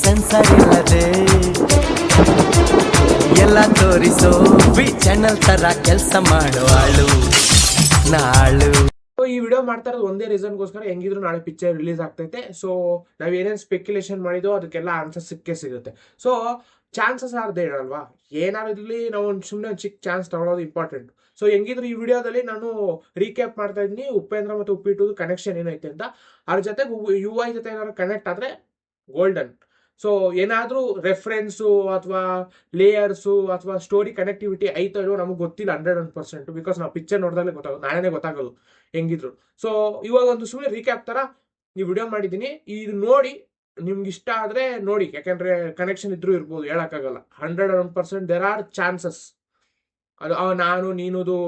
Sensor ಎಲ್ಲ ತೋರಿಸೋ V channel ತರ ಕೆಲಸ ಮಾಡುವಾಳು ನಾಳು ಸೊ ಈ ವಿಡಿಯೋ ಮಾಡ್ತಾ ಇರೋದು ಒಂದೇ ರೀಸನ್ಗೋಸ್ಕರ ಹೆಂಗಿದ್ರು ನಾಳೆ ಪಿಕ್ಚರ್ ರಿಲೀಸ್ ಆಗ್ತೈತೆ. ಸೊ ನಾವ್ ಏನೇನ್ ಸ್ಪೆಕ್ಯುಲೇಷನ್ ಮಾಡಿದೋ ಅದಕ್ಕೆಲ್ಲ ಆನ್ಸರ್ ಸಿಕ್ಕೇ ಸಿಗುತ್ತೆ. ಸೊ ಚಾನ್ಸಸ್ ಆರ್ದೇ ಅಲ್ವಾ? ಏನಾದ್ರಲ್ಲಿ ನಾವು ಒಂದು ಸುಮ್ಮನೆ ಒಂದು ಚಿಕ್ಕ ಚಾನ್ಸ್ ತಗೊಳ್ಳೋದು ಇಂಪಾರ್ಟೆಂಟ್ ಸೊ ಹೆಂಗಿದ್ರು ಈ ವಿಡಿಯೋದಲ್ಲಿ ನಾನು ರೀಕ್ಯಾಪ್ ಮಾಡ್ತಾ ಇದ್ದೀನಿ. ಉಪೇಂದ್ರ ಮತ್ತು ಉಪ್ಪಿಟ್ಟು ಕನೆಕ್ಷನ್ ಏನೈತೆ ಅಂತ. ಅದ್ರ ಜೊತೆ ಯು ಐ ಜೊತೆ ಏನಾದ್ರು ಕನೆಕ್ಟ್ ಆದ್ರೆ ಗೋಲ್ಡನ್ ಸೊ ಏನಾದ್ರೂ ರೆಫರೆನ್ಸು ಅಥವಾ ಲೇಯರ್ಸು ಅಥವಾ ಸ್ಟೋರಿ ಕನೆಕ್ಟಿವಿಟಿ ಐತೋ ಇರೋ ನಮಗೆ ಗೊತ್ತಿಲ್ಲ ಹಂಡ್ರೆಡ್ ಒನ್ ಪರ್ಸೆಂಟ್ ಬಿಕಾಸ್ ನಾವು ಪಿಕ್ಚರ್ ನೋಡಿದಾಗಲೇ ಗೊತ್ತಾಗೋದು ನಾನೇ ಗೊತ್ತಾಗೋದು ಹೆಂಗಿದ್ರು. ಸೊ ಇವಾಗ ಒಂದು ಸುಮ್ಮನೆ ರೀಕ್ಯಾಪ್ ಥರ ಈ ವಿಡಿಯೋ ಮಾಡಿದ್ದೀನಿ. ಇದು ನೋಡಿ ನಿಮ್ಗೆ ಇಷ್ಟ ಆದರೆ ನೋಡಿ, ಯಾಕಂದ್ರೆ ಕನೆಕ್ಷನ್ ಇದ್ರೂ ಇರ್ಬೋದು, ಹೇಳೋಕ್ಕಾಗಲ್ಲ. Hundred one percent there are chances ಅದು ನಾನು, ನೀನುದು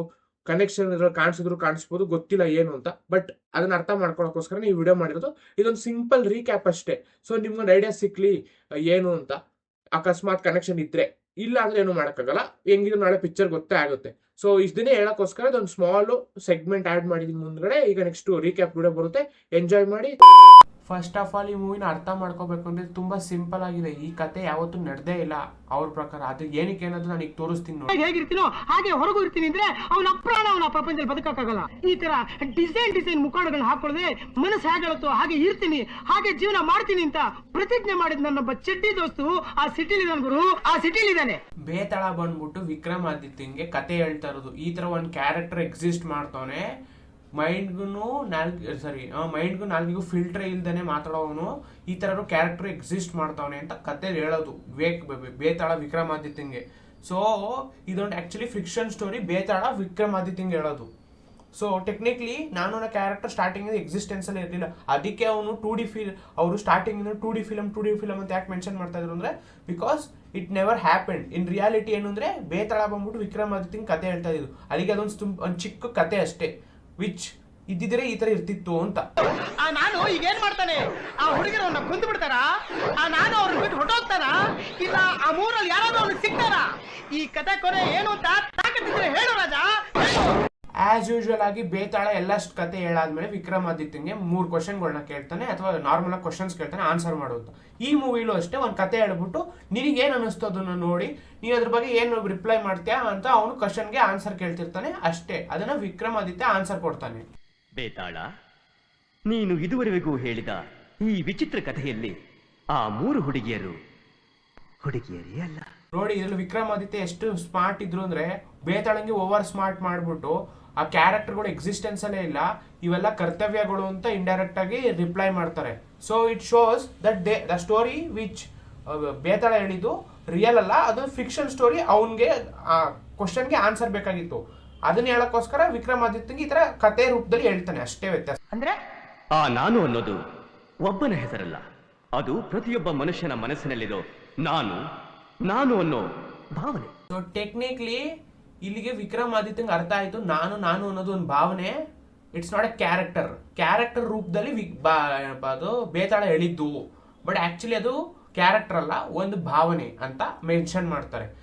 ಕನೆಕ್ಷನ್ ಇದ್ರಲ್ಲಿ ಕಾಣಿಸಿದ್ರು ಕಾಣಿಸ್ಬೋದು, ಗೊತ್ತಿಲ್ಲ ಏನು ಅಂತ. ಬಟ್ ಅದನ್ನ ಅರ್ಥ ಮಾಡ್ಕೊಳಕ್ಕೋಸ್ಕರ ಈ ವಿಡಿಯೋ ಮಾಡಿರೋದು ಇದೊಂದು ಸಿಂಪಲ್ ರೀಕ್ಯಾಪ್ ಅಷ್ಟೇ. ಸೊ ನಿಮ್ಗೊಂದು ಐಡಿಯಾ ಸಿಕ್ಲಿ ಏನು ಅಂತ. ಅಕಸ್ಮಾತ್ ಕನೆಕ್ಷನ್ ಇದ್ರೆ. ಇಲ್ಲ ಅಂದ್ರೆ ಏನು ಮಾಡೋಕ್ಕಾಗಲ್ಲ. ಹೆಂಗಿದ್ರು ನಾಳೆ ಪಿಕ್ಚರ್ ಗೊತ್ತೇ ಆಗುತ್ತೆ. ಸೊ ಇದನ್ನೇ ಹೇಳಕ್ಕೋಸ್ಕರ ಇದೊಂದು ಸ್ಮಾಲ್ ಸೆಗ್ಮೆಂಟ್ ಆಡ್ ಮಾಡಿದೀನಿ ಮುಂದ್ಗಡೆ ಈಗ ನೆಕ್ಸ್ಟ್ ರೀಕ್ಯಾಪ್ ವಿಡಿಯೋ ಬರುತ್ತೆ. ಎಂಜಾಯ್ ಮಾಡಿ. ಫಸ್ಟ್ ಆಫ್ ಆಲ್ ಈ ಮೂವಿನ ಅರ್ಥ ಮಾಡ್ಕೋಬೇಕು ಅಂದ್ರೆ ತುಂಬಾ ಸಿಂಪಲ್ ಆಗಿದೆ. ಈ ಕತೆ ಯಾವತ್ತೂ ನಡೆದೇ ಇಲ್ಲ. ಅವ್ರ ಪ್ರಕಾರ. ಅದು ಏನಕ್ಕೆ ಏನಾದ್ರು ನಾನು ಈಗ ತೋರಿಸ್ತೀನಿ ನೋಡಿ. ಹೇಗಿರ್ತೀನೋ ಹಾಗೆ ಹೊರಗೂ ಇರ್ತೀನಿ ಅಂದ್ರೆ ಅವನ ಅಪ್ರಾಣ ಅವನ ಪ್ರಪಂಚದಲ್ಲಿ ಬದುಕಕ್ಕಾಗಲ್ಲ. ಈ ತರ ಡಿಸೈನ್ ಡಿಸೈನ್ ಮುಖಾಡಗಳನ್ನ ಹಾಕೊಳ್ಳದೆ ಮನಸ್ಸು ಹೇಗೆ ಹೇಳುತ್ತೋ ಹಾಗೆ ಇರ್ತೀನಿ ಹಾಗೆ ಜೀವನ ಮಾಡ್ತೀನಿ ಅಂತ ಪ್ರತಿಜ್ಞೆ ಮಾಡಿದ ನನ್ನ ಚಡ್ಡಿ ದೋಸ್ತು ಆ ಸಿಟಿಲಿ ಗುರು ಆ ಸಿಟಿಲಿ ಇದ್ದಾನೆ. ಬೇತಾಳ ಬಂದ್ಬಿಟ್ಟು ವಿಕ್ರಮ್ ಆದಿತ್ಯಂಗೆ ಕತೆ ಹೇಳ್ತಾ ಇರೋದು. ಈ ತರ ಒಂದು ಕ್ಯಾರೆಕ್ಟರ್ ಎಕ್ಸಿಸ್ಟ್ ಮಾಡ್ತಾನೆ ಮೈಂಡ್ಗೂ ನಾಲ್ಕು ಸಾರಿ ಮೈಂಡ್ಗೂ ನಾಲ್ಕಿಗೂ ಫಿಲ್ಟರ್ ಇಲ್ದೇ ಮಾತಾಡೋವನು. ಈ ಥರ ಕ್ಯಾರೆಕ್ಟರ್ ಎಕ್ಸಿಸ್ಟ್ ಮಾಡ್ತಾವನೆ ಅಂತ ಕತೆ ಹೇಳೋದು. ವೇಕ್ ಬೇತಾಳ ವಿಕ್ರಮಾದಿತ್ಯಂಗೆ. ಸೊ ಇದೊಂದು ಆ್ಯಕ್ಚುಲಿ ಫಿಕ್ಷನ್ ಸ್ಟೋರಿ ಬೇತಾಳ ವಿಕ್ರಮಾದಿತ್ಯಂಗೆ ಹೇಳೋದು. ಸೊ ಟೆಕ್ನಿಕ್ಲಿ ನಾನು ನನ್ನ ಕ್ಯಾರೆಕ್ಟರ್ ಸ್ಟಾರ್ಟಿಂಗ್ ಎಕ್ಸಿಸ್ಟೆನ್ಸಲ್ಲಿ ಇರಲಿಲ್ಲ. ಅದಕ್ಕೆ ಅವನು ಟೂ ಡಿ ಫಿಲ್ ಅವರು ಸ್ಟಾರ್ಟಿಂಗ್ ಇಂದ two D film two D film ಅಂತ ಯಾಕೆ ಮೆನ್ಷನ್ ಮಾಡ್ತಾ ಇದ್ರು ಅಂದ್ರೆ because it never happened in reality ಏನು ಅಂದರೆ, ಬೇತಾಳ ಬಂದ್ಬಿಟ್ಟು ವಿಕ್ರಮಾದಿತ್ಯಂಗೆ ಕತೆ ಹೇಳ್ತಾ ಇದ್ದು ಅದಕ್ಕೆ ಅದೊಂದು ತುಂಬ ಒಂದು ಚಿಕ್ಕ ಕತೆ ಅಷ್ಟೇ. ವಿಚ್ ಇದ್ದಿದ್ರೆ ಈ ತರ ಇರ್ತಿತ್ತು ಅಂತ. ಆ ನಾನು ಈಗ ಏನ್ ಮಾಡ್ತಾನೆ? ಆ ಹುಡುಗರವನ್ನ ಕೊಂದು ಬಿಡ್ತಾರ? ಆ ನಾನು ಅವ್ರನ್ನ ಬಿಟ್ಟು ಹೊಟ್ಟೋಗ್ತಾರ ಇಲ್ಲ ಆ ಮೂರಲ್ಲಿ ಯಾರಾದ್ರೂ ಅವ್ನಿಗೆ ಸಿಗ್ತಾರ? ಈ ಕತೆ ಕೊನೆ ಏನು ಅಂತ. ಆಸ್ ಯೂಶುವಲ್ ಆಗಿ ಬೇತಾಳ ಎಲ್ಲ ಕತೆ ಹೇಳಾದ್ಮೇಲೆ ವಿಕ್ರಮಾದಿತ್ಯಂಗೆ ಮೂರು ಕ್ವಶನ್ಗಳನ್ನ ಕೇಳ್ತಾನೆ ಅಥವಾ ನಾರ್ಮಲ್ ಆಗಿ ಕ್ವಶನ್ಸ್ ಕೇಳ್ತಾನೆ ಆನ್ಸರ್ ಮಾಡುವಂತ. ಈ ಮೂವಿಲೂ ಅಷ್ಟೇ ಒಂದು ಕತೆ ಹೇಳ್ಬಿಟ್ಟು ನಿನಗೆ ಏನು ಅನ್ನಿಸ್ತು ಅದನ್ನ ನೋಡಿ? ನೀನು ಅದ್ರ ಬಗ್ಗೆ ಏನು ರಿಪ್ಲೈ ಮಾಡ್ತೀಯಾ ಅಂತ ಅವನು ಕ್ವಶನ್ಗೆ ಆನ್ಸರ್ ಕೇಳ್ತಿರ್ತಾನೆ ಅಷ್ಟೇ. ಅದನ್ನ ವಿಕ್ರಮಾದಿತ್ಯ ಆನ್ಸರ್ ಕೊಡ್ತಾನೆ. ಬೇತಾಳ ನೀನು ಇದುವರೆಗೂ ಹೇಳಿದ ಈ ವಿಚಿತ್ರ ಕಥೆಯಲ್ಲಿ ಆ ಮೂರು ಹುಡುಗಿಯರು ಹುಡುಗಿಯರೇ ಅಲ್ಲ. ನೋಡಿ ಇದ್ರಲ್ಲಿ ವಿಕ್ರಮಾದಿತ್ಯ ಎಷ್ಟು ಸ್ಮಾರ್ಟ್ ಇದ್ರು ಅಂದ್ರೆ ಬೇತಾಳಂಗೆ ಓವರ್ ಸ್ಮಾರ್ಟ್ ಮಾಡ್ಬಿಟ್ಟು ಆ ಕ್ಯಾರೆಕ್ಟರ್ಗಳು ಎಕ್ಸಿಸ್ಟೆನ್ಸ್ ಅಲ್ಲೇ ಇಲ್ಲ. ಇವೆಲ್ಲ ಕರ್ತವ್ಯಗಳು ಅಂತ ಇಂಡೈರೆಕ್ಟ್ ಆಗಿ ರಿಪ್ಲೈ ಮಾಡ್ತಾರೆ. So it shows that they the story which Betala ಹೇಳಿದ್ದು ರಿಯಲ್ ಅಲ್ಲ ಅದು ಫಿಕ್ಷನ್ ಸ್ಟೋರಿ ಅವನಿಗೆ ಆ ಕ್ವಶನ್ಗೆ ಆನ್ಸರ್ ಬೇಕಾಗಿತ್ತು. ಅದನ್ನ ಹೇಳಕ್ಕೋಸ್ಕರ ವಿಕ್ರಮಾದಿತ್ಯಂಗೆ ಈ ತರ ಕತೆ ರೂಪದಲ್ಲಿ ಹೇಳ್ತಾನೆ. ಅಷ್ಟೇ ವ್ಯತ್ಯಾಸ. ಅಂದ್ರೆ? ಆ ನಾನು ಅನ್ನೋದು ಒಬ್ಬನ ಹೆಸರಲ್ಲ. ಅದು ಪ್ರತಿಯೊಬ್ಬ ಮನುಷ್ಯನ ಮನಸ್ಸಿನಲ್ಲಿರೋ ನಾನು ನಾನು ಅನ್ನೋ ಭಾವನೆ. ಸೊ ಟೆಕ್ನಿಕ್ಲಿ ಇಲ್ಲಿಗೆ ವಿಕ್ರಮಾದಿತ್ಯಂಗೆ ಅರ್ಥ ಆಯ್ತು, ನಾನು ನಾನು ಅನ್ನೋದು ಒಂದು ಭಾವನೆ. It's not a character character ರೂಪದಲ್ಲಿ ವಿ- ಬಾ- ಅದು, ಬೇತಾಳ ಹೇಳಿದ್ದು. ಬಟ್ ಆಕ್ಚುಲಿ ಅದು ಕ್ಯಾರೆಕ್ಟರ್ ಅಲ್ಲ, ಒಂದು ಭಾವನೆ ಅಂತ ಮೆನ್ಷನ್ ಮಾಡ್ತಾರೆ.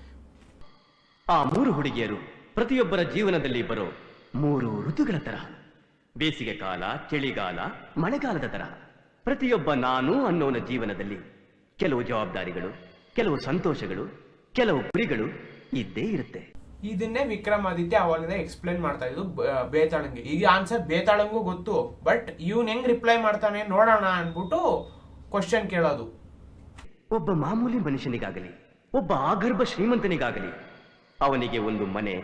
ಆ ಮೂರು ಹುಡುಗಿಯರು ಪ್ರತಿಯೊಬ್ಬರ ಜೀವನದಲ್ಲಿ ಬರೋ ಮೂರು ಋತುಗಳ ತರ. ಬೇಸಿಗೆ ಕಾಲ, ಚಳಿಗಾಲ, ಮಳೆಗಾಲದ ತರ. ಪ್ರತಿಯೊಬ್ಬ ನಾನು ಅನ್ನೋನ ಜೀವನದಲ್ಲಿ ಕೆಲವು ಜವಾಬ್ದಾರಿಗಳು, ಕೆಲವು ಸಂತೋಷಗಳು, ಕೆಲವು ಗುರಿಗಳು ಇದ್ದೇ ಇರುತ್ತೆ. ಇದನ್ನೇ ವಿಕ್ರಮಾದಿತ್ಯ ಅವಾಗಿಂದ ಎಕ್ಸ್ಪ್ಲೇನ್ ಮಾಡ್ತಾ ಇದ್ದು ಬೇತಾಳಂಗೆ. ಈಗ ಆನ್ಸರ್ ಬೇತಾಳಂಗೂ ಗೊತ್ತು ಬಟ್ ಇವನ್ ಹೆಂಗ್ ರಿಪ್ಲೈ ಮಾಡ್ತಾನೆ ನೋಡೋಣ ಅನ್ಬಿಟ್ಟು ಕ್ವಶನ್ ಕೇಳೋದು. ಒಬ್ಬ ಮಾಮೂಲಿ ಮನುಷ್ಯನಿಗಾಗಲಿ ಒಬ್ಬ ಆಗರ್ಭ ಶ್ರೀಮಂತನಿಗಾಗಲಿ ಅವನಿಗೆ ಒಂದು ಮನೆ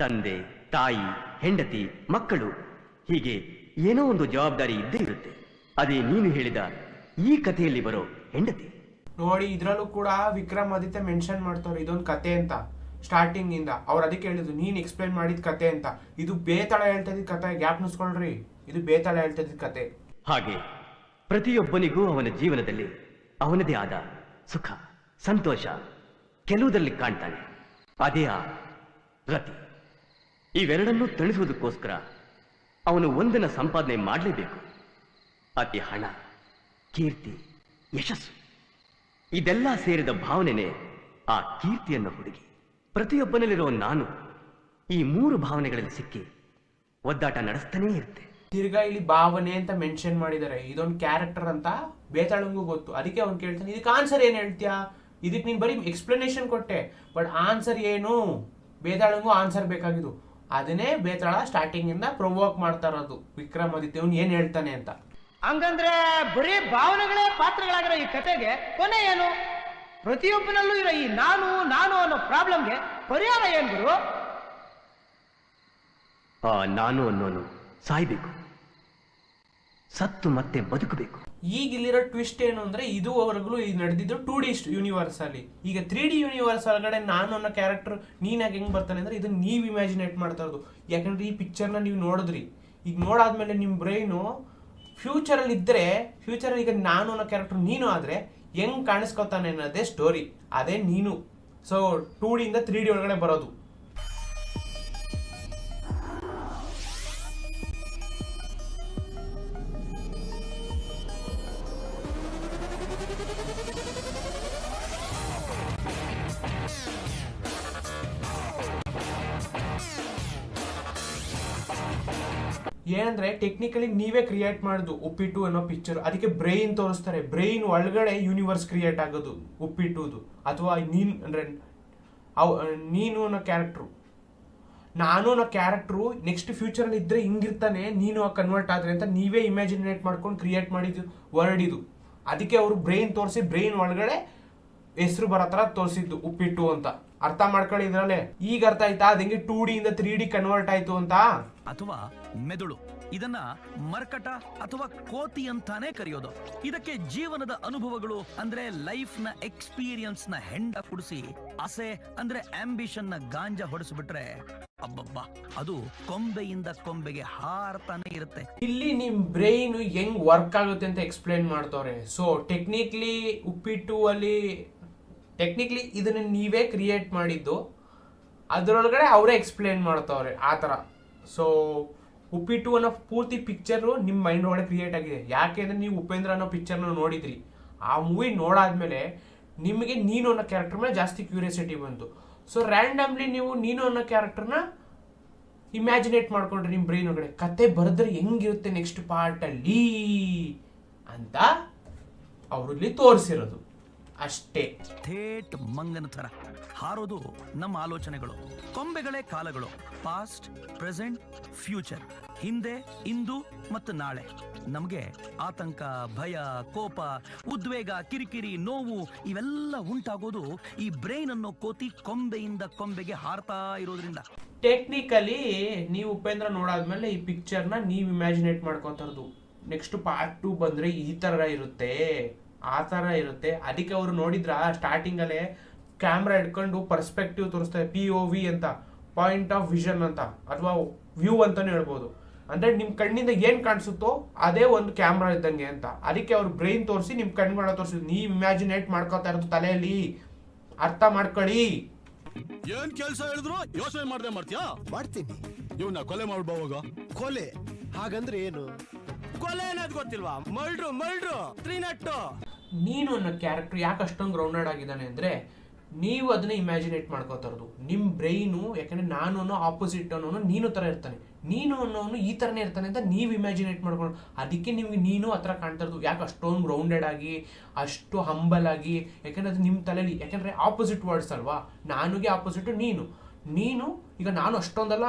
ತಂದೆ ತಾಯಿ ಹೆಂಡತಿ ಮಕ್ಕಳು ಹೀಗೆ ಏನೋ ಒಂದು ಜವಾಬ್ದಾರಿ ಇದ್ದೇ ಇರುತ್ತೆ. ಅದೇ ನೀನು ಹೇಳಿದ ಈ ಕಥೆಯಲ್ಲಿ ಬರೋ ಹೆಂಡತಿ. ನೋಡಿ ಇದ್ರಲ್ಲೂ ಕೂಡ ವಿಕ್ರಮಾದಿತ್ಯ ಮೆನ್ಷನ್ ಮಾಡ್ತಾರೆ ಇದೊಂದು ಕತೆ ಅಂತ. ಸ್ಟಾರ್ಟಿಂಗ್ ಇಂದ ಅವ್ರು ಅದಕ್ಕೆ ಹೇಳಿದ್ರು, ನೀನ್ ಎಕ್ಸ್ಪ್ಲೇನ್ ಮಾಡಿದ ಕತೆ ಅಂತ. ಇದು ಬೇತಾಳ ಹೇಳ್ತಾ ಇದ್ದ ಕತೆ, ಗ್ಯಾಪ್ ನಿಸ್ಕೊಳ್ರಿ. ಇದು ಬೇತಾಳ ಹೇಳ್ತಾ ಇದ್ದ ಕತೆ. ಹಾಗೆ ಪ್ರತಿಯೊಬ್ಬನಿಗೂ ಅವನ ಜೀವನದಲ್ಲಿ ಅವನದೇ ಆದ ಸುಖ, ಸಂತೋಷ ಕೆಲವುದರಲ್ಲಿ ಕಾಣ್ತಾನೆ ಅದೇ ಆ ರತಿ. ಇವೆರಡನ್ನೂ ತಿಳಿಸುವುದಕ್ಕೋಸ್ಕರ ಅವನು ಒಂದನ್ನ ಸಂಪಾದನೆ ಮಾಡಲೇಬೇಕು. ಅತಿ ಹಣ, ಕೀರ್ತಿ, ಯಶಸ್ಸು. ಇದೆಲ್ಲ ಸೇರಿದ ಭಾವನೆನೇ ಆ ಕೀರ್ತಿಯನ್ನ ಹುಡುಗಿ. ಪ್ರತಿಯೊಬ್ಬನಲ್ಲಿರೋ ನಾನು ಈ ಮೂರು ಭಾವನೆಗಳಲ್ಲಿ ಸಿಕ್ಕಿ ಒದ್ದಾಟ ನಡೆಸ್ತಾನೆ ಇರುತ್ತೆ ತಿರ್ಗಾ ಇಲ್ಲಿ ಭಾವನೆ ಅಂತ ಮೆನ್ಷನ್ ಮಾಡಿದ್ದಾರೆ ಇದೊಂದು ಕ್ಯಾರೆಕ್ಟರ್ ಅಂತ ಬೇತಾಳಂಗೂ ಗೊತ್ತು. ಅದಕ್ಕೆ ಅವ್ನು ಕೇಳ್ತಾನೆ ಇದಕ್ಕೆ ಆನ್ಸರ್ ಏನು ಹೇಳ್ತೀಯಾ? ಇದಕ್ಕೆ ನೀನು ಬರೀ ಎಕ್ಸ್ಪ್ಲನೇಷನ್ ಕೊಟ್ಟೆ. ಬಟ್ ಆನ್ಸರ್ ಏನು? ಬೇತಾಳಂಗೂ ಆನ್ಸರ್ ಬೇಕಾಗಿದ್ದು. ಅದನ್ನೇ ಬೇತಾಳ ಸ್ಟಾರ್ಟಿಂಗ್ ಇಂದ ಪ್ರೊವೋಕ್ ಮಾಡ್ತಾ ಇರೋದು. ವಿಕ್ರಮಾದಿತ್ಯ ಅವ್ನು ಏನ್ ಹೇಳ್ತಾನೆ ಅಂತ. ಹಂಗಂದ್ರೆ ಬರೀ ಭಾವನೆಗಳೇ ಪಾತ್ರಗಳಾಗಿರೋ ಈ ಕತೆಗೆ ಕೊನೆ ಏನು? ಪ್ರತಿಯೊಬ್ಬನಲ್ಲೂ ಇರೋ ಈ ನಾನು ನಾನು ಅನ್ನೋ ಪ್ರಾಬ್ಲಮ್ಗೆ ಪರಿಹಾರ ಏನ್ ಗುರು? ಆ ನಾನು ಅನ್ನೋನು ಸಾಯ್ಬೇಕು. ಸತ್ತು ಮತ್ತೆ ಬದುಕಬೇಕು. ಈಗ ಇಲ್ಲಿರೋ ಟ್ವಿಸ್ಟ್ ಏನು ಅಂದ್ರೆ ಇದುವರೆಗೂ ಇದು ನಡೆದಿದ್ದು ಟೂ ಡಿ ಯೂನಿವರ್ಸ್ ಅಲ್ಲಿ. ಈಗ ತ್ರೀ ಡಿ ಯೂನಿವರ್ಸ್ ಒಳಗಡೆ ನಾನು ಅನ್ನೋ ಕ್ಯಾರೆಕ್ಟರ್ ನೀನಾಗ ಹೆಂಗ್ ಬರ್ತಾನೆ ಅಂದ್ರೆ ಇದನ್ನ ನೀವು ಇಮ್ಯಾಜಿನೇಟ್ ಮಾಡ್ತಾ ಇರೋದು. ಯಾಕಂದ್ರೆ ಈ ಪಿಕ್ಚರ್ನ ನೀವು ನೋಡಿದ್ರಿ. ಈಗ ನೋಡಾದ್ಮೇಲೆ ನಿಮ್ಮ ಬ್ರೈನು ಫ್ಯೂಚರಲ್ಲಿ ಇದ್ದರೆ ಫ್ಯೂಚರಲ್ಲಿ ಈಗ ನಾನು ಅನ್ನೋ ಕ್ಯಾರೆಕ್ಟರ್ ನೀನು ಆದ್ರೆ ಹೆಂಗ್ ಕಾಣಿಸ್ಕೊತಾನೆ ಅನ್ನೋದೇ ಸ್ಟೋರಿ ಅದೇ ನೀನು. ಸೊ ಟೂ ಡಿಯಿಂದ ತ್ರೀ ಡಿ ಒಳಗಡೆ ಬರೋದು. ಏನಂದ್ರೆ ಟೆಕ್ನಿಕಲಿ ನೀವೇ ಕ್ರಿಯೇಟ್ ಮಾಡುದು ಉಪ್ಪಿಟ್ಟು ಅನ್ನೋ ಪಿಕ್ಚರ್ ಅದಕ್ಕೆ ಬ್ರೈನ್ ತೋರಿಸ್ತಾರೆ. ಬ್ರೈನ್ ಒಳಗಡೆ ಯೂನಿವರ್ಸ್ ಕ್ರಿಯೇಟ್ ಆಗೋದು ಉಪ್ಪಿಟ್ಟುದು. ಅಥವಾ ನೀನ್ ಅಂದ್ರೆ ಅವ್, ನೀನು ಅನ್ನೋ ಕ್ಯಾರೆಕ್ಟ್ರು ನಾನು ಅನ್ನೋ ಕ್ಯಾರೆಕ್ಟ್ರು ನೆಕ್ಸ್ಟ್ ಫ್ಯೂಚರಲ್ಲಿ ಇದ್ರೆ ಹಿಂಗಿರ್ತಾನೆ, ನೀನು ಕನ್ವರ್ಟ್ ಆದ್ರೆ ಅಂತ ನೀವೇ ಇಮ್ಯಾಜಿನೇಟ್ ಮಾಡ್ಕೊಂಡು ಕ್ರಿಯೇಟ್ ಮಾಡಿದ್ದು ವರ್ಡ್ ಇದು. ಅದಕ್ಕೆ ಅವರು ಬ್ರೈನ್ ತೋರಿಸಿ ಬ್ರೈನ್ ಒಳಗಡೆ ಹೆಸರು ಬರೋ ಥರ ತೋರಿಸಿದ್ದು ಉಪ್ಪಿಟ್ಟು ಅಂತ. ಅರ್ಥ ಮಾಡ್ಕೊಳ್ಳಿ ಇದ್ರಲ್ಲೇ. ಈಗ ಅರ್ಥ ಆಯ್ತಾ? ಅದು ಹೆಂಗೆ ಟೂ ಡಿ ಇಂದ ತ್ರೀ ಡಿ ಕನ್ವರ್ಟ್ ಆಯ್ತು ಅಂತ? ಅಥವಾ ಮೆದುಳು. ಇದನ್ನ ಮರ್ಕಟ ಅಥವಾ ಕೋತಿ ಅಂತಾನೆ ಕರೆಯೋದು. ಇದಕ್ಕೆ ಜೀವನದ ಅನುಭವಗಳು ಅಂದ್ರೆ ಲೈಫ್ನ ಎಕ್ಸ್ಪೀರಿಯನ್ಸ್ನ ಹೆಂಡ ಕುಡಿಸಿ ಆಸೆ ಅಂದ್ರೆ ಆಂಬಿಷನ್ನ ಗಾಂಜಾ ಹೊಡೆಸ್ಬಿಟ್ರೆ ಅಬ್ಬಬ್ಬಾ ಅದು ಕೊಂಬೆಯಿಂದ ಕೊಂಬೆಗೆ ಹಾರತಾನೆ ಇರುತ್ತೆ. ಇಲ್ಲಿ ನಿಮ್ ಬ್ರೈನ್ ಹೆಂಗ್ ವರ್ಕ್ ಆಗುತ್ತೆ ಅಂತ ಎಕ್ಸ್ಪ್ಲೇನ್ ಮಾಡ್ತವ್ರೆ. ಸೊ ಟೆಕ್ನಿಕ್ಲಿ ಉಪ್ಪಿಟ್ಟು ಅಲ್ಲಿ ಟೆಕ್ನಿಕ್ಲಿ ಇದನ್ನ ನೀವೇ ಕ್ರಿಯೇಟ್ ಮಾಡಿದ್ದು, ಅದರೊಳಗಡೆ ಅವರೇ ಎಕ್ಸ್ಪ್ಲೇನ್ ಮಾಡ್ತಾವ್ರೆ ಆ ಥರ ಸೊ ಉಪ್ಪಿಟ್ಟು ಅನ್ನೋ ಪೂರ್ತಿ ಪಿಕ್ಚರು ನಿಮ್ಮ ಮೈಂಡ್ ಒಳಗಡೆ ಕ್ರಿಯೇಟ್ ಆಗಿದೆ. ಯಾಕೆ ಅಂದರೆ ನೀವು ಉಪೇಂದ್ರ ಅನ್ನೋ ಪಿಕ್ಚರ್ನ ನೋಡಿದ್ರಿ. ಆ ಮೂವಿ ನೋಡಾದ್ಮೇಲೆ ನಿಮಗೆ ನೀನು ಅನ್ನೋ ಕ್ಯಾರೆಕ್ಟರ್ ಮೇಲೆ ಜಾಸ್ತಿ ಕ್ಯೂರಿಯಾಸಿಟಿ ಬಂತು. ಸೊ ರ್ಯಾಂಡಮ್ಲಿ ನೀವು ನೀನು ಅನ್ನೋ ಕ್ಯಾರೆಕ್ಟರ್ನ ಇಮ್ಯಾಜಿನೇಟ್ ಮಾಡ್ಕೊಂಡ್ರಿ ನಿಮ್ಮ ಬ್ರೈನ್ ಒಳಗಡೆ. ಕತೆ ಬರೆದ್ರೆ ಹೆಂಗಿರುತ್ತೆ ನೆಕ್ಸ್ಟ್ ಪಾರ್ಟಲ್ಲಿ ಅಂತ ಅವರಲ್ಲಿ ತೋರಿಸಿರೋದು. ಅಷ್ಟೇ. ಥೇಟ್ ಮಂಗನ ಥರ. ಹಾರೋದು ನಮ್ಮ ಆಲೋಚನೆಗಳು ಕೊಂಬೆಗಳೇ ಕಾಲಗಳು ಪಾಸ್ಟ್ ಪ್ರೆಸೆಂಟ್ ಫ್ಯೂಚರ್ ಹಿಂದೆ ಇಂದು ಮತ್ತು ನಾಳೆ. ನಮಗೆ ಆತಂಕ ಭಯ ಕೋಪ ಉದ್ವೇಗ ಕಿರಿಕಿರಿ ನೋವು ಇವೆಲ್ಲ ಉಂಟಾಗೋದು ಈ ಬ್ರೈನ್ ಅನ್ನೋ ಕೋತಿ ಕೊಂಬೆಯಿಂದ ಕೊಂಬೆಗೆ ಹಾರ್ತಾ ಇರೋದ್ರಿಂದ. ಟೆಕ್ನಿಕಲಿ ನೀವು ಉಪೇಂದ್ರ ನೋಡಾದ್ಮೇಲೆ ಈ ಪಿಕ್ಚರ್ನ ನೀವು ಇಮ್ಯಾಜಿನೇಟ್ ಮಾಡ್ಕೊತಾರದು. ನೆಕ್ಸ್ಟ್ ಪಾರ್ಟ್ ಟೂ ಬಂದ್ರೆ ಈ ತರ ಇರುತ್ತೆ. ಆ ಥರ ಇರುತ್ತೆ. ಅದಕ್ಕೆ ಅವರು ನೋಡಿದ್ರ ಸ್ಟಾರ್ಟಿಂಗ್ ಅಲ್ಲೇ ಕ್ಯಾಮ್ರಾ ಇಟ್ಕೊಂಡು ಪರ್ಸ್ಪೆಕ್ಟಿವ್ ತೋರಿಸ್ತಾರೆ ಪಿ ಒ ವಿ ಅಂತ ಪಾಯಿಂಟ್ ಆಫ್ ವಿಷನ್ ಅಂತ ಅಥವಾ ವ್ಯೂ ಅಂತಾನೆ ಹೇಳ್ಬೋದು. ಅಂದ್ರೆ ನಿಮ್ಮ ಕಣ್ಣಿಂದ ಏನು ಕಾಣಿಸುತ್ತೋ ಅದೇ ಒಂದು ಕ್ಯಾಮ್ರಾ ಇದ್ದಂಗೆ ಅಂತ. ಅದಕ್ಕೆ ಅವ್ರು ಬ್ರೈನ್ ತೋರಿಸಿ ನಿಮ್ ಕಣ್ಗಳ ತೋರಿಸಿದ್ರು ನೀವು ಇಮ್ಯಾಜಿನೇಟ್ ಮಾಡ್ಕೋತಾ ಇರೋದು ತಲೆಯಲ್ಲಿ. ಅರ್ಥ ಮಾಡ್ಕೊಳ್ಳಿ. ಏನ್ ಕೆಲಸ ಹೇಳಿದ್ರು ಯೋಚನೆ ಮಾಡ್ದೆ ಮಾಡ್ತೀಯಾ? ಮಾಡ್ತೀನಿ. ಇವನ್ನ ಕೊಲೆ ಮಾಡ್ಬೋವಾಗ ಕೊಲೆ. ಹಾಗಂದ್ರೆ ಏನು? ಕೊಲೆ ಅನ್ನೋದು ಗೊತ್ತಿಲ್ವಾ? ಮಲ್ಡ್ರು ಮಲ್ಡ್ರು ತ್ರೀನಟ್ಟು ನೀನು ಅನ್ನೋ ಕ್ಯಾರೆಕ್ಟರ್ ಯಾಕೆ ಅಷ್ಟೊಂದು ಗ್ರೌಂಡೆಡ್ ಆಗಿದ್ದಾನೆ ಅಂದರೆ ನೀವು ಅದನ್ನ ಇಮ್ಯಾಜಿನೇಟ್ ಮಾಡ್ಕೋತಾರದು ನಿಮ್ಮ ಬ್ರೈನು ಯಾಕಂದ್ರೆ ನಾನು ಅನ್ನೋ ಆಪೋಸಿಟ್ ಅನ್ನೋನು ನೀನು ಥರ ಇರ್ತಾನೆ. ನೀನು ಅನ್ನೋನು ಈ ಥರನೇ ಇರ್ತಾನೆ ಅಂತ ನೀವು ಇಮ್ಯಾಜಿನೇಟ್ ಮಾಡ್ಕೊಂಡು ಅದಕ್ಕೆ ನಿಮ್ಗೆ ನೀನು ಆ ಥರ ಕಾಣ್ತಾ ಇರೋದು. ಯಾಕೆ ಅಷ್ಟೊಂದು ಗ್ರೌಂಡೆಡ್ ಆಗಿ, ಅಷ್ಟು ಹಂಬಲ್ ಆಗಿ, ಯಾಕಂದ್ರೆ ಅದು ನಿಮ್ಮ ತಲೆಯಲ್ಲಿ ಯಾಕಂದರೆ ಆಪೋಸಿಟ್ ವರ್ಡ್ಸ್ ಅಲ್ವಾ? ನಾನುಗೆ ಆಪೋಸಿಟು ನೀನು. ನೀನು, ಈಗ ನಾನು ಅಷ್ಟೊಂದೆಲ್ಲ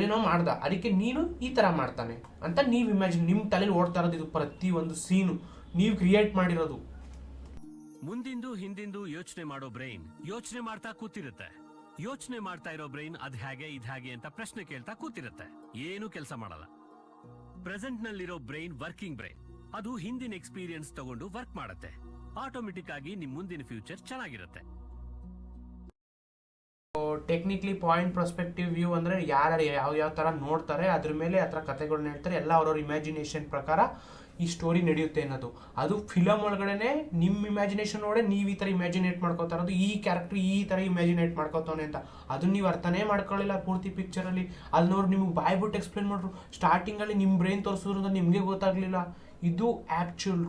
ಏನೋ ಮಾಡ್ದ. ಅದಕ್ಕೆ ನೀನು ಈ ಥರ ಮಾಡ್ತಾನೆ ಅಂತ ನೀವು ಇಮ್ಯಾಜಿನ್ ನಿಮ್ಮ ತಲೆಯಲ್ಲಿ ಓಡ್ತಾ ಇರೋದು ಇದು ಪ್ರತಿಯೊಂದು ಸೀನು ನೀವು ಕ್ರಿಯೇಟ್ ಮಾಡಿರೋದು. ಮುಂದಿಂದು ಹಿಂದಿಂದು ಯೋಚನೆ ಮಾಡೋ ಬ್ರೈನ್ ಯೋಚನೆ ಮಾಡ್ತಾ ಕೂತಿರುತ್ತೆ. ಯೋಚನೆ ಮಾಡ್ತಾ ಇರೋ ಬ್ರೈನ್ ಅದ್ ಹೇಗೆ ಇದ್ ಹೇಗೆ ಅಂತ ಪ್ರಶ್ನೆ ಕೇಳ್ತಾ ಕೂತಿರುತ್ತೆ. ಏನು ಕೆಲಸ ಮಾಡಲ್ಲ. ಪ್ರೆಸೆಂಟ್ ನಲ್ಲಿರೋ ಬ್ರೈನ್ ವರ್ಕಿಂಗ್ ಬ್ರೈನ್. ಅದು ಹಿಂದಿನ ಎಕ್ಸ್ಪೀರಿಯನ್ಸ್ ತಗೊಂಡು ವರ್ಕ್ ಮಾಡುತ್ತೆ. ಆಟೋಮೆಟಿಕ್ ಆಗಿ ನಿಮ್ ಮುಂದಿನ ಫ್ಯೂಚರ್ ಚೆನ್ನಾಗಿರುತ್ತೆ. ಟೆಕ್ನಿಕ್ಲಿ ಪಾಯಿಂಟ್ ಪ್ರೊಸ್ಪೆಕ್ಟಿವ್ ವ್ಯೂ ಅಂದ್ರೆ ಯಾರು ಯಾವ ಯಾವ ತರ ನೋಡ್ತಾರೆ ಅದ್ರ ಮೇಲೆ ಆ ಥರ ಕಥೆಗಳನ್ನ ಹೇಳ್ತಾರೆ ಎಲ್ಲ ಅವ್ರವ್ರ ಇಮ್ಯಾಜಿನೇಷನ್ ಪ್ರಕಾರ ಈ ಸ್ಟೋರಿ ನಡೆಯುತ್ತೆ ಅನ್ನೋದು. ಅದು ಫಿಲಮ್ ಒಳಗಡೆನೆ ನಿಮ್ಮ ಇಮ್ಯಾಜಿನೇಷನ್ ಒಳಗಡೆ ನೀವು ಈ ಥರ ಇಮ್ಯಾಜಿನೇಟ್ ಮಾಡ್ಕೋತಾ ಇರೋದು, ಈ ಕ್ಯಾರೆಕ್ಟರ್ ಈ ಥರ ಇಮ್ಯಾಜಿನೇಟ್ ಮಾಡ್ಕೋತಾನೆ ಅಂತ. ಅದನ್ನ ನೀವು ಅರ್ಥನೇ ಮಾಡ್ಕೊಳ್ಳಿಲ್ಲ ಪೂರ್ತಿ ಪಿಕ್ಚರಲ್ಲಿ ಅಲ್ಲಿನವ್ರು ನಿಮ್ಗೆ ಬಾಯ್ಬಿಟ್ಟು ಎಕ್ಸ್ಪ್ಲೇನ್ ಮಾಡ್ರು. ಸ್ಟಾರ್ಟಿಂಗಲ್ಲಿ ನಿಮ್ಮ ಬ್ರೈನ್ ತೋರಿಸಿದ್ರು ಅಂತ ನಿಮಗೆ ಗೊತ್ತಾಗ್ಲಿಲ್ಲ. ಇದು ಆ್ಯಕ್ಚುಲ್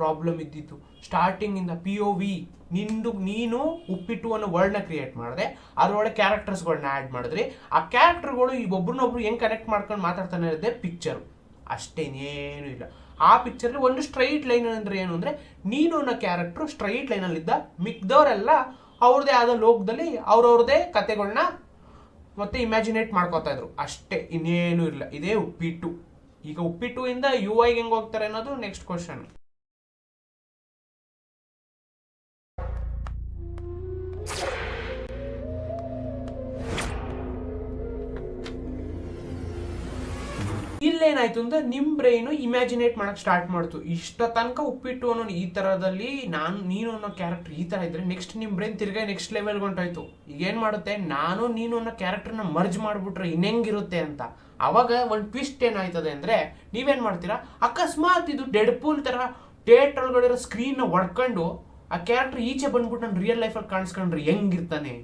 ಪ್ರಾಬ್ಲಮ್ ಇದ್ದಿತ್ತು ಸ್ಟಾರ್ಟಿಂಗ್ ಇಂದ ಪಿ ಒ ವಿ ನಿಂದು, ನೀನು ಉಪ್ಪಿಟ್ಟು ಅನ್ನೋ ವರ್ಲ್ಡ್ನ ಕ್ರಿಯೇಟ್ ಮಾಡಿದೆ. ಅದ್ರೊಳಗೆ ಕ್ಯಾರೆಕ್ಟರ್ಸ್ಗಳನ್ನ ಆ್ಯಡ್ ಮಾಡಿದ್ರಿ. ಆ ಕ್ಯಾರೆಕ್ಟರ್ಗಳು ಈ ಒಬ್ರನ್ನೊಬ್ರು ಹೆಂಗೆ ಕನೆಕ್ಟ್ ಮಾಡ್ಕೊಂಡು ಮಾತಾಡ್ತಾನೆ ಇರುತ್ತೆ ಪಿಕ್ಚರ್ ಅಷ್ಟೇನೇನು ಇಲ್ಲ. ಆ ಪಿಕ್ಚರ್ ಒಂದು ಸ್ಟ್ರೈಟ್ ಲೈನ್ ಅಂದ್ರೆ ಏನು ಅಂದ್ರೆ, ನೀನು ಅನ್ನೋ ಕ್ಯಾರೆಕ್ಟ್ರು ಸ್ಟ್ರೈಟ್ ಲೈನಲ್ಲಿದ್ದ ಮಿಕ್ದವರೆಲ್ಲ ಅವ್ರದೇ ಆದ ಲೋಕದಲ್ಲಿ ಅವ್ರವ್ರದೇ ಕತೆಗಳನ್ನ ಮತ್ತೆ ಇಮ್ಯಾಜಿನೇಟ್ ಮಾಡ್ಕೋತಾ ಇದ್ರು. ಅಷ್ಟೇ, ಇನ್ನೇನು ಇಲ್ಲ. ಇದೇ ಉಪ್ಪಿಟ್ಟು. ಈಗ ಉಪ್ಪಿಟ್ಟು ಇಂದ ಯು ಐಗೆ ಹೆಂಗೆ ಹೋಗ್ತಾರೆ ಅನ್ನೋದು ನೆಕ್ಸ್ಟ್ ಕ್ವಶನ್ ಇಲ್ಲೇನಾಯ್ತು ಅಂದ್ರೆ ನಿಮ್ ಬ್ರೈನು ಇಮ್ಯಾಜಿನೇಟ್ ಮಾಡಕ್ ಸ್ಟಾರ್ಟ್ ಮಾಡ್ತು. ಇಷ್ಟ ತನಕ ಉಪ್ಪಿಟ್ಟು ಅನ್ನೋ ಈ ತರದಲ್ಲಿ ನಾನು, ನೀನು ಅನ್ನೋ ಕ್ಯಾರೆಕ್ಟರ್ ಈ ತರ ಇದ್ರೆ ನೆಕ್ಸ್ಟ್ ನಿಮ್ ಬ್ರೈನ್ ತಿರ್ಗಾ ನೆಕ್ಸ್ಟ್ ಲೆವೆಲ್ ಹೊಂಟೋಯ್ತು. ಈಗ ಏನ್ ಮಾಡುತ್ತೆ? ನಾನು, ನೀನು ಅನ್ನೋ ಕ್ಯಾರೆಕ್ಟರ್ನ ಮರ್ಜ್ ಮಾಡ್ಬಿಟ್ರೆ ಇನ್ನೆಂಗಿರುತ್ತೆ ಅಂತ. ಅವಾಗ ಒಂದು ಟ್ವಿಸ್ಟ್ ಏನಾಯ್ತದೆ ಅಂದ್ರೆ ನೀವೇನ್ ಮಾಡ್ತೀರಾ? ಅಕಸ್ಮಾತ್ ಇದು ಡೆಡ್ ಪೂಲ್ ತರ ಥಿಯೇಟರ್ ಒಳಗಡೆ ಸ್ಕ್ರೀನ್ ಒಡ್ಕೊಂಡು ಆ ಕ್ಯಾರೆಕ್ಟರ್ ಈಚೆ ಬಂದ್ಬಿಟ್ಟು ನಾನು ರಿಯಲ್ ಲೈಫಲ್ಲಿ ಕಾಣಿಸ್ಕೊಂಡ್ರೆ ಹೆಂಗಿರ್ತಾನೆ?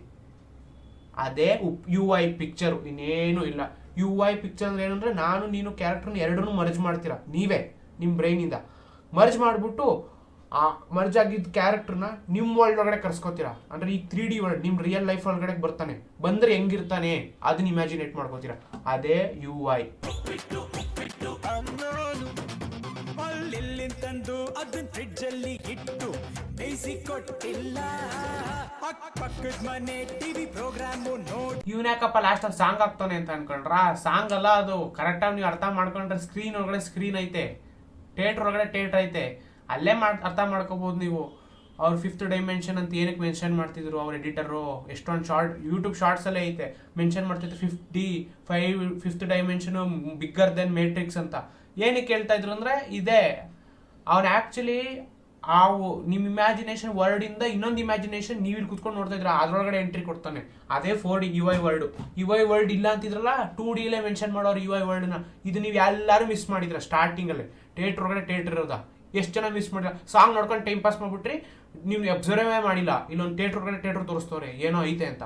ಅದೇ ಯು ಐ ಪಿಕ್ಚರ್ ಇನ್ನೇನು ಇಲ್ಲ. ಯು ಐ ಪಿಕ್ಚರ್ ಅಂದ್ರೆ ಏನಂದ್ರೆ ನಾನು, ನೀನು ಕ್ಯಾರೆಕ್ಟರ್ನ ಎರಡನ್ನೂ ಮರ್ಜ್ ಮಾಡ್ತೀರಾ. ನೀವೇ ನಿಮ್ಮ ಬ್ರೈನಿಂದ ಮರ್ಜ್ ಮಾಡಿಬಿಟ್ಟು, ಆ ಮರ್ಜ್ ಆಗಿದ್ದ ಕ್ಯಾರೆಕ್ಟರ್ನ ನಿಮ್ಮ ವರ್ಲ್ಡ್ ಒಳಗಡೆ ಕರ್ಸ್ಕೊತೀರಾ. ಅಂದ್ರೆ ಈ ತ್ರೀ ಡಿ ವರ್ಲ್ಡ್ ನಿಮ್ಮ ರಿಯಲ್ ಲೈಫ್ ಒಳಗಡೆ ಬರ್ತಾನೆ. ಬಂದ್ರೆ ಹೆಂಗಿರ್ತಾನೆ? ಅದನ್ನ ಇಮ್ಯಾಜಿನೇಟ್ ಮಾಡ್ಕೋತೀರಾ. ಅದೇ ಯು ಐ ತಂದು ಅದನ್ನ ಫ್ರಿಡ್ಜ್ ಅಲ್ಲಿ ಇಟ್ಟು ಬೇಯಿಸಿ ಕೊಟ್ಟಿಲ್ಲ. ಇವ್ನ್ಯಾಕಪ್ಪ ಲಾಸ್ಟ್ ಸಾಂಗ್ ಆಗ್ತಾನೆ ಅಂತ ಅನ್ಕೊಂಡ್ರ? ಸಾಂಗ್ ಅಲ್ಲ ಅದು. ಕರೆಕ್ಟಾಗಿ ನೀವು ಅರ್ಥ ಮಾಡ್ಕೊಂಡ್ರೆ ಸ್ಕ್ರೀನ್ ಒಳಗಡೆ ಸ್ಕ್ರೀನ್ ಐತೆ. ಥಿಯೇಟರ್ ಒಳಗಡೆ ಥಿಯೇಟರ್ ಐತೆ. ಅಲ್ಲೇ ಮಾಡ್ ಅರ್ಥ ಮಾಡ್ಕೋಬಹುದು ನೀವು. ಅವ್ರು ಫಿಫ್ತ್ ಡೈಮೆನ್ಷನ್ ಅಂತ ಏನಕ್ಕೆ ಮೆನ್ಷನ್ ಮಾಡ್ತಿದ್ರು ಅವ್ರ ಎಡಿಟರು ಎಷ್ಟೊಂದು ಶಾರ್ಟ್ ಯೂಟ್ಯೂಬ್ ಶಾರ್ಟ್ಸ್ ಅಲ್ಲೇ ಐತೆ. ಮೆನ್ಷನ್ ಮಾಡ್ತಿದ್ರು fifty five fifth dimension bigger than Matrix ಅಂತ. ಏನಕ್ಕೆ ಹೇಳ್ತಾ ಇದ್ರು ಅಂದ್ರೆ, ಇದೆ. ಅವ್ನು ಆಕ್ಚುಲಿ ಆ ನಿಮ್ಮ ಇಮ್ಯಾಜಿನೇಷನ್ ಇಂದ ಇನ್ನೊಂದು ಇಮ್ಯಾಜಿನೇಷನ್ ನೀವು ಇಲ್ಲಿ ಕುತ್ಕೊಂಡು ನೋಡ್ತಾ ಇದ್ರ ಅದರೊಳಗಡೆ ಎಂಟ್ರಿ ಕೊಡ್ತಾನೆ. ಅದೇ four D U I word U I word ಇಲ್ಲ ಅಂತಿದ್ರಲ್ಲ ಟೂ ಡಿಲೇ ಮೆನ್ಷನ್ ಮಾಡೋರು ಯು ಐ ವರ್ಡ್ನ ಇದು ನೀವು ಎಲ್ಲರೂ ಮಿಸ್ ಮಾಡಿದ್ರ ಸ್ಟಾರ್ಟಿಂಗಲ್ಲಿ ಥಿಯೇಟರ್ ಒಳಗಡೆ ಥಿಯೇಟರ್ ಇರೋದ. ಎಷ್ಟು ಜನ ಮಿಸ್ ಮಾಡಿಲ್ಲ ಸಾಂಗ್ ನೋಡ್ಕೊಂಡು ಟೈಮ್ ಪಾಸ್ ಮಾಡ್ಬಿಟ್ರಿ ನೀವು ಅಬ್ಸರ್ವೇ ಮಾಡಿಲ್ಲ. ಇಲ್ಲೊಂದು ಥಿಯೇಟರ್ ಒಳಗಡೆ ಥಿಯೇಟರ್ ತೋರಿಸ್ತವ್ರೆ, ಏನೋ ಐತೆ ಅಂತ.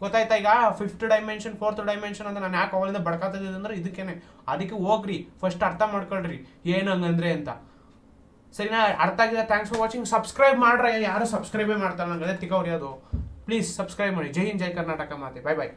ಗೊತ್ತಾಯ್ತಾ ಈಗ? ಫಿಫ್ತ್ ಡೈಮೆನ್ಷನ್ ಫೋರ್ತ್ ಡೈಮೆನ್ಷನ್ ಅಂತ ನಾನು ಯಾಕೆ ಅವಳಿಂದ ಬಡ್ಕಾತಿದ್ದೆ ಅಂದ್ರೆ ಇದಕ್ಕೇನೆ. ಅದಕ್ಕೆ ಹೋಗ್ರಿ ಫಸ್ಟ್ ಅರ್ಥ ಮಾಡ್ಕೊಳ್ರಿ. ಏನು ಹಂಗಂದ್ರೆ ಅಂತ. ಸರಿನಾ? ಅರ್ಥ ಆಗಿದೆ. ಥ್ಯಾಂಕ್ಸ್ ಫಾರ್ ವಾಚಿಂಗ್ ಸಬ್ಸ್ಕ್ರೈಬ್ ಮಾಡ್ರೆ. ಯಾರು ಸಬ್ಸ್ಕ್ರೈಬೇ ಮಾಡ್ತಾರೆ ನನಗೆ ಅದೇ ಅದು ಪ್ಲೀಸ್ ಸಬ್ಸ್ಕ್ರೈಬ್ ಮಾಡಿ. ಜೈ ಹಿಂದ್, ಜೈ ಕರ್ನಾಟಕ ಮಾತೆ. ಬಾಯ್ ಬಾಯ್